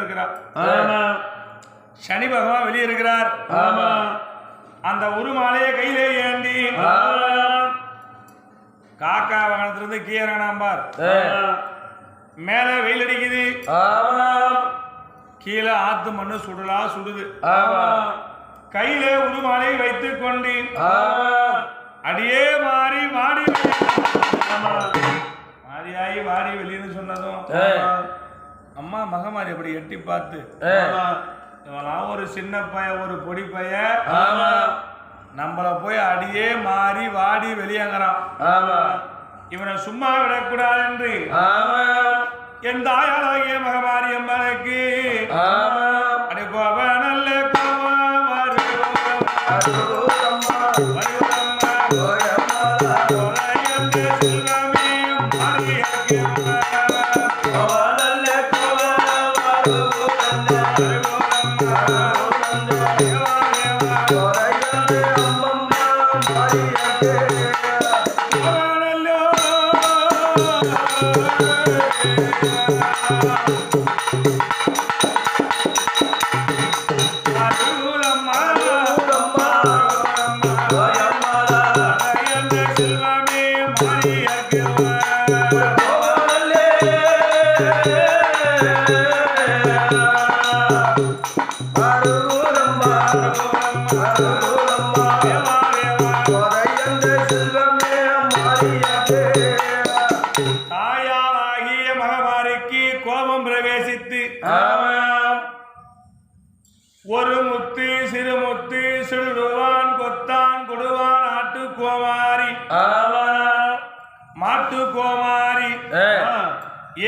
இருக்கிறார். ஆமா. சனி பகவான் வெளியே இருக்கிறார். ஆமா. அந்த உருமாலையை கையிலே ஏந்தி காக்கா வாகனத்திலிருந்து கீழனாம்பார் ஆமா. மேலே வெயில் அடிக்குது. கீழே ஆத்து மண்ணு சுடலா சுடுது. ஆமா. கையிலே உருமாலை வைத்துக் கொண்டு ஆமா அடியே மாறி மாடி. மாறியாயி வாடி வெளியன்னு சொன்னதும். அம்மா மகமாரி அப்படி எட்டி பார்த்து. இவெல்லாம் ஒரு சின்ன பையன் ஒரு பொடி ஆமா. நம்மள போய் அடியே மாறி வாடி வெளியேங்கிறான். ஆமா. இவனை சும்மா விடக்கூடாது என்று ஆமா. என் தாயாளாகிய மகமாரி அம்மனுக்கு ஆமா. தாயாளாகிய மகமாரிக்கு கோபம் பிரவேசித்து ஒரு முத்து சிறு முத்து சுடுவான் கொத்தான் கொடுவான் ஆட்டு கோமாரி மாட்டு கோமாரி ஏய். ஆ.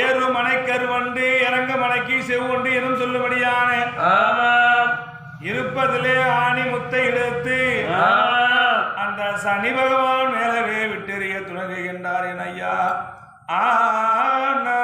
ஏறு மனைக்கருவண்டு இறங்க மனைக்கு செவ்வொண்டு எனும் சொல்லுபடியான ஆமா இருப்பதிலே ஆணி முத்தை எடுத்து அந்த சனி பகவான் மேலவே விட்டெறிய துணங்குகின்றார் என் ஐயா ஆனா.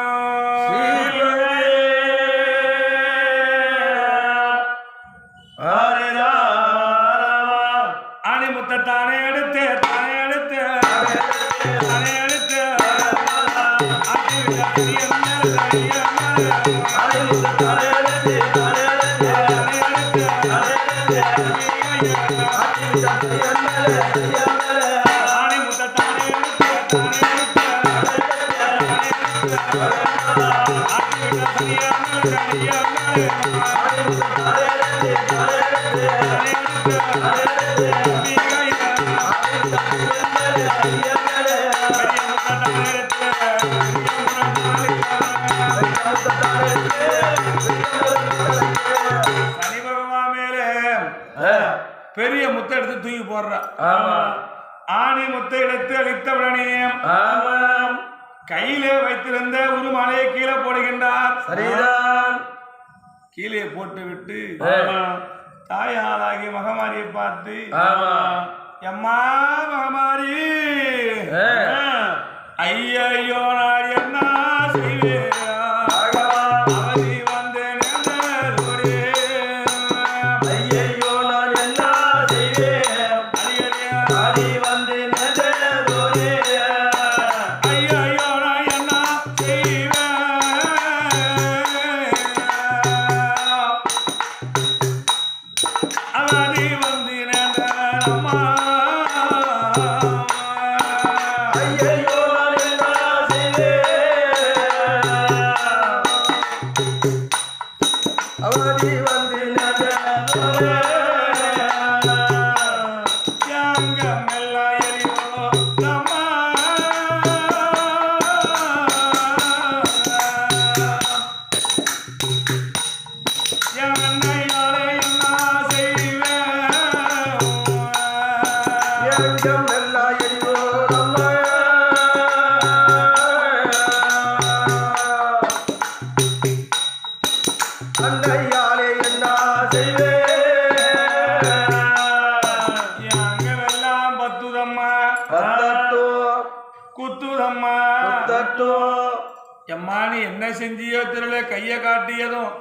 பெரிய முத்தை எடுத்து தூக்கி போடுறா. ஆணி முத்தை எடுத்து அளித்தவுடனே கையிலே வைத்திருந்த ஒரு மலையை கீழே போடுகின்றார். சரிதான். கீழே போட்டு விட்டு தாயாளாகி மகமாரியை பார்த்து. எம்மா மகமாரி ஏ. ஐயையோ நான் பத்தட்டோ எம்மா நீ என்ன செஞ்சியோ தெரியல கைய காட்டியதும்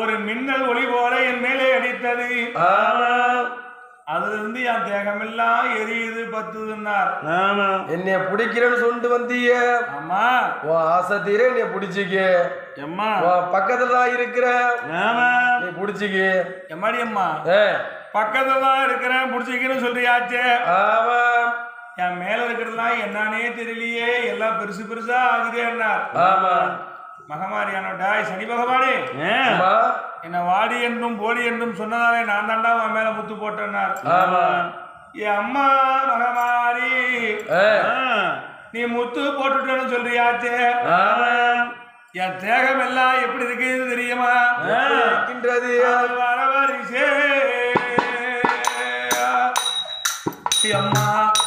ஒரு மின்னல் ஒளி போல என் மேலே அடித்தது. அதுல இருந்து என் தேகமெல்லாம் எரியுது பத்துதுன்னார். என்னைய பிடிக்கிறேன்னு சொல்லிட்டு வந்தீங்க. ஆமா. உன் ஆசை தீர என்னைய பிடிச்சிக்க. எம்மா. பக்கத்துல தான் இருக்கிற. நீ பிடிச்சிக்க. எம்மாடி அம்மா பக்கத்துல தான் இருக்கிறேன் புடிச்சிக்கன்னு சொல்றியாச்சே? ஆமா. என் மேல இருக்கிறதுலாம் என்னன்னே தெரியலையே. எல்லாம் பெருசு பெருசா ஆகுதேன்னார் ஆமா. மகமாரியான டாய் சனி பகவானே. என்ன வாடி என்றும் போடி என்றும் சொன்னதாலே நான் தாண்டா உன் மேல முத்து போட்டேன்னார் என் அம்மா மகமாரி. நீ முத்து போட்டுட்டேன்னு சொல்றியாச்சே? என் தேகம் எல்லாம் எப்படி இருக்குன்னு தெரியுமா? எப்படி இருக்கின்றது அது வர வரிசே. அம்மா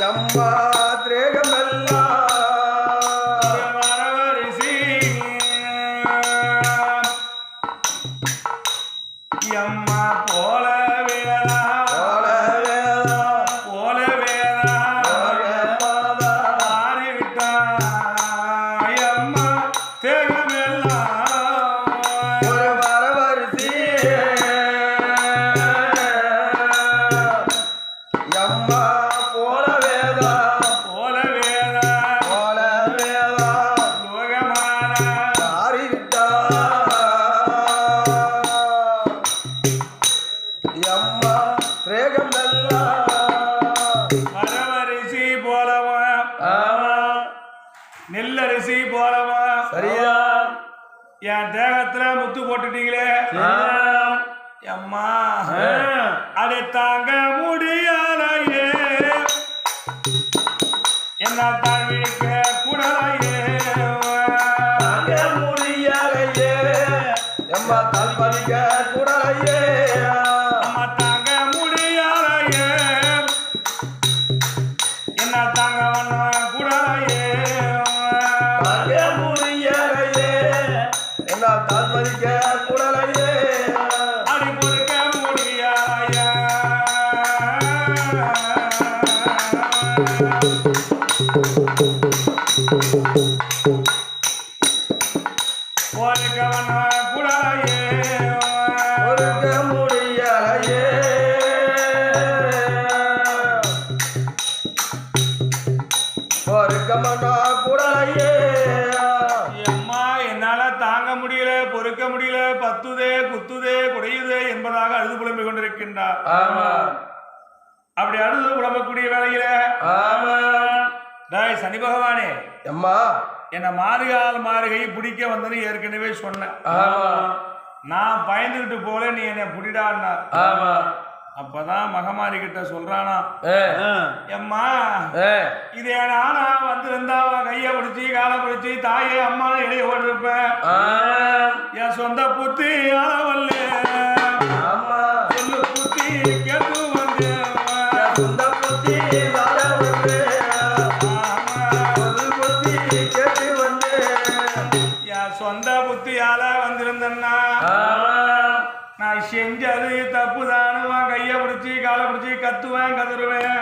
Yambadri. என் தேகத்துல முத்து போட்டுட்டீங்களே? அம்மா அதை தாங்க முடியாதையே என்ன தாழ்விக்க கூடாதையே தாங்க முடியலையே எம்மா தால் கொண்டிருக்கின்றார் ஆமா அப்படி அழுது புலம்பக்கூடிய வேளையில ஆமா டாய் சனி பகவானே. எம்மா? என்ன மாறுகால் மாறுகை பிடிக்க வந்தேன்னு ஏற்கனவே சொன்னேன். நான் பயந்துகிட்டு போல நீ என்னை பிடிடான்னார். ஆமா அப்பதான் மகமாரி கிட்ட சொல்றானா எம்மா இதே நானா வந்திருந்தா அவன் கைய பிடிச்சி காலை பிடிச்சி தாயே அம்மா இடையே ஓடிருப்பேன். ஆமா என் சொந்த புத்தி அளவல்ல. சொந்த புத்தியால வந்திருந்தேன்னா. நான் செஞ்சது தப்பு தானுவான் கைய பிடிச்சி காலை பிடிச்சி கத்துவேன் கதறுவேன்.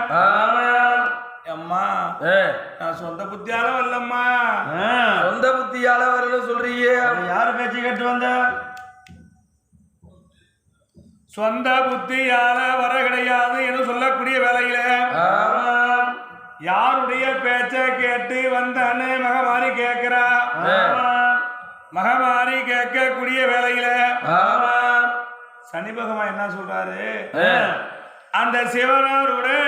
அம்மா நான் சொந்த புத்தியால வரலம்மா. சொந்த புத்தியால வரணும் சொல்றீங்க. யாரு பேச்சு கேட்டு வந்த? சொந்த புத்தியால வர கிடையாது என்று சொல்லக்கூடிய வேலையில யாருடைய பேச்ச கேட்டு வந்தன்னு மகமாரி கேட்கிறா ஆமா. மகமாரி கேட்கக்கூடிய வேலையில ஆமா. சனி பகவான் என்ன சொல்றாரு? அந்த சிவனாருடைய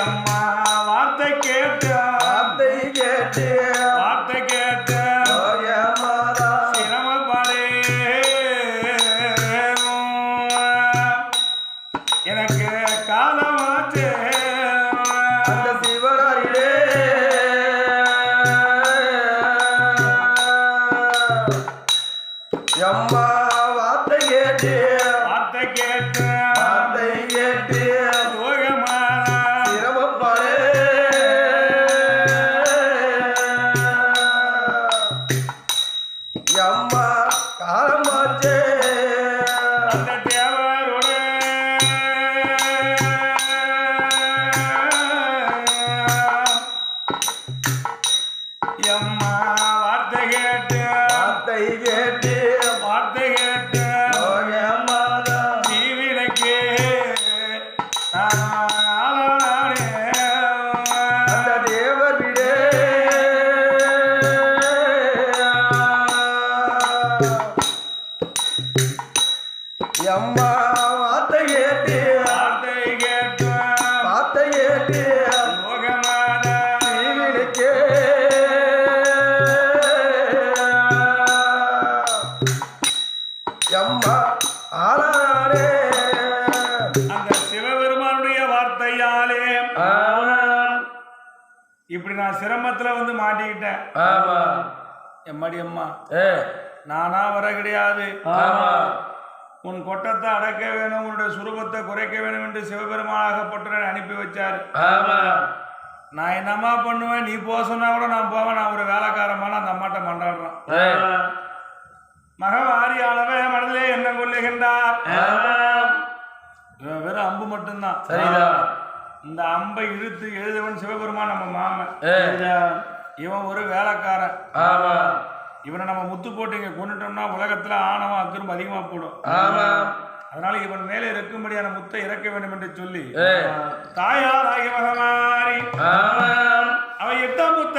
அம்மா நான் சிரமத்துல வந்து மாட்டிக்கிட்டேன். ஆமா. எம்மாடி அம்மா. ஏ. நானா வர கிடையாது. ஆமா. உன் கொட்டத்தை அடக்க வேணும் உன்னுடைய சுரூபத்தை குறைக்க வேணும் என்று சிவபெருமானாகப்பட்டவரை அனுப்பி வச்சார். ஆமா. நான் என்னம்மா பண்ணுவேன்? நீ போக சொன்னா கூட நான் போவேன். நான் ஒரு வேலைக்காரமான அந்த அம்மாட்ட மண்டாடுறான் ஏ. மகவாரியானவ மனதிலே என்ன கொள்ளுகின்றார். வெறும் அம்பு மட்டும்தான். சரிதான். இந்த அம்பை இழுத்து எழுதவன் சிவபெருமான் நம்ம மாமன். இவன் ஒரு வேலைக்காரன். ஆமா. இவனை நம்ம முத்து போட்டு இங்க கொண்டுட்டோம்னா உலகத்துல ஆணவம் அக்கிரம் அதிகமா போடும். ஆமா. அதனால இவன் மேலே இருக்கும்படியான முத்தை இறக்க வேண்டும் என்று சொல்லி ஏ. தாயாராகி மகமாரி ஆமாம் அவ இட்ட முத்த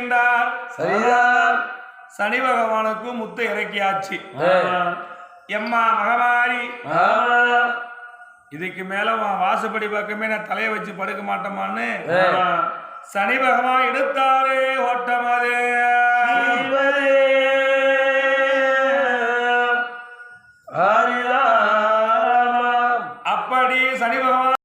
என்றார். சனி பகவானுக்கு முத்து இறக்கியாச்சு. எம்மா மகமாரி. இதுக்கு மேல வாசுபடி பக்கமே நான் தலையை வச்சு படுக்க மாட்டோமான்னு சனி பகவான் எடுத்தாரே ஓட்டமாதே அப்படி சனி பகவான்